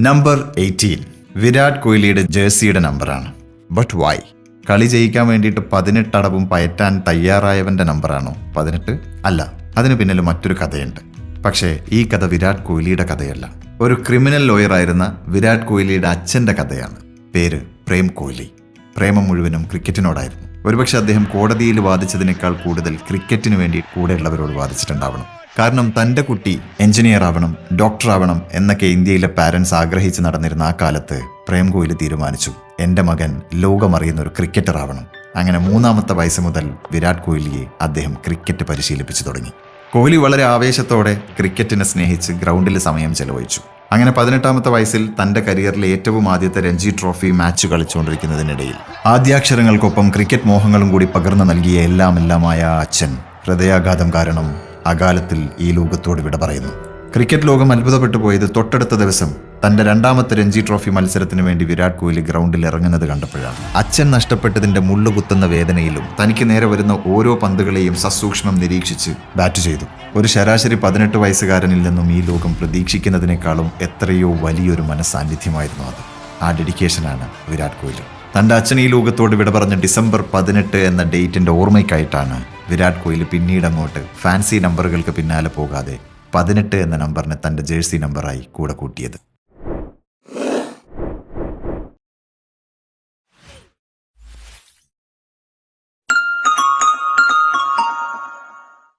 Number eighteen Virat കോഹ്ലിയുടെ ജേഴ്സിയുടെ നമ്പറാണ് but why കളി ജയിക്കാൻ വേണ്ടിയിട്ട് പതിനെട്ടടവും പയറ്റാൻ തയ്യാറായവന്റെ നമ്പറാണോ പതിനെട്ട് അല്ല. അതിന് പിന്നിൽ മറ്റൊരു കഥയുണ്ട്. പക്ഷേ ഈ കഥ വിരാട് കോഹ്ലിയുടെ കഥയല്ല. ഒരു ക്രിമിനൽ ലോയറായിരുന്ന വിരാട് കോഹ്ലിയുടെ അച്ഛന്റെ കഥയാണ്. പേര് പ്രേം കോഹ്ലി. പ്രേമം മുഴുവനും ക്രിക്കറ്റിനോടായിരുന്നു. ഒരുപക്ഷെ അദ്ദേഹം കോടതിയിൽ വാദിച്ചതിനേക്കാൾ കൂടുതൽ ക്രിക്കറ്റിന് വേണ്ടി കൂടെയുള്ളവരോട് വാദിച്ചിട്ടുണ്ടാവണം. കാരണം തന്റെ കുട്ടി എഞ്ചിനീയർ ആവണം ഡോക്ടർ ആവണം എന്നൊക്കെ ഇന്ത്യയിലെ പാരൻസ് ആഗ്രഹിച്ച് നടന്നിരുന്ന ആ കാലത്ത് പ്രേം കോഹ്ലി തീരുമാനിച്ചു. എന്റെ മകൻ ലോകമറിയുന്ന ഒരു ക്രിക്കറ്റർ ആവണം. അങ്ങനെ മൂന്നാമത്തെ വയസ്സ് മുതൽ വിരാട് കോഹ്ലിയെ അദ്ദേഹം ക്രിക്കറ്റ് പരിശീലിപ്പിച്ചു തുടങ്ങി. കോഹ്ലി വളരെ ആവേശത്തോടെ ക്രിക്കറ്റിനെ സ്നേഹിച്ച് ഗ്രൗണ്ടിൽ സമയം ചെലവഴിച്ചു. അങ്ങനെ പതിനെട്ടാമത്തെ വയസ്സിൽ തന്റെ കരിയറിലെ ഏറ്റവും ആദ്യത്തെ രഞ്ജി ട്രോഫി മാച്ച് കളിച്ചുകൊണ്ടിരിക്കുന്നതിനിടയിൽ ആദ്യാക്ഷരങ്ങൾക്കൊപ്പം ക്രിക്കറ്റ് മോഹങ്ങളും കൂടി പകർന്നു നൽകിയ എല്ലാം എല്ലാമായ ആ അച്ഛൻ ഹൃദയാഘാതം കാരണം അകാലത്തിൽ ഈ ലോകത്തോട് വിട പറയുന്നു. ക്രിക്കറ്റ് ലോകം അത്ഭുതപ്പെട്ടു പോയത് തൊട്ടടുത്ത ദിവസം തന്റെ രണ്ടാമത്തെ രഞ്ജി ട്രോഫി മത്സരത്തിന് വേണ്ടി വിരാട് കോഹ്ലി ഗ്രൗണ്ടിൽ ഇറങ്ങുന്നത് കണ്ടപ്പോഴാണ്. അച്ഛൻ നഷ്ടപ്പെട്ടതിന്റെ മുള്ളു കുത്തുന്ന വേദനയിലും തനിക്ക് നേരെ വരുന്ന ഓരോ പന്തുകളെയും സസൂക്ഷ്മം നിരീക്ഷിച്ച് ബാറ്റ് ചെയ്തു. ഒരു ശരാശരി പതിനെട്ട് വയസ്സുകാരനിൽ നിന്നും ഈ ലോകം പ്രതീക്ഷിക്കുന്നതിനേക്കാളും എത്രയോ വലിയൊരു മനസ്സാന്നിധ്യമായിരുന്നു അത്. ആ ഡെഡിക്കേഷനാണ് വിരാട് കോഹ്ലി. തന്റെ അച്ഛൻ ഈ ലോകത്തോട് വിട പറഞ്ഞ ഡിസംബർ പതിനെട്ട് എന്ന ഡേറ്റിന്റെ ഓർമ്മയ്ക്കായിട്ടാണ് വിരാട് കോഹ്ലി പിന്നീട് അങ്ങോട്ട് ഫാൻസി നമ്പറുകൾക്ക് പിന്നാലെ പോകാതെ പതിനെട്ട് എന്ന നമ്പറിനെ തന്റെ ജേഴ്സി നമ്പറായി കൂടെ കൂട്ടിയത്.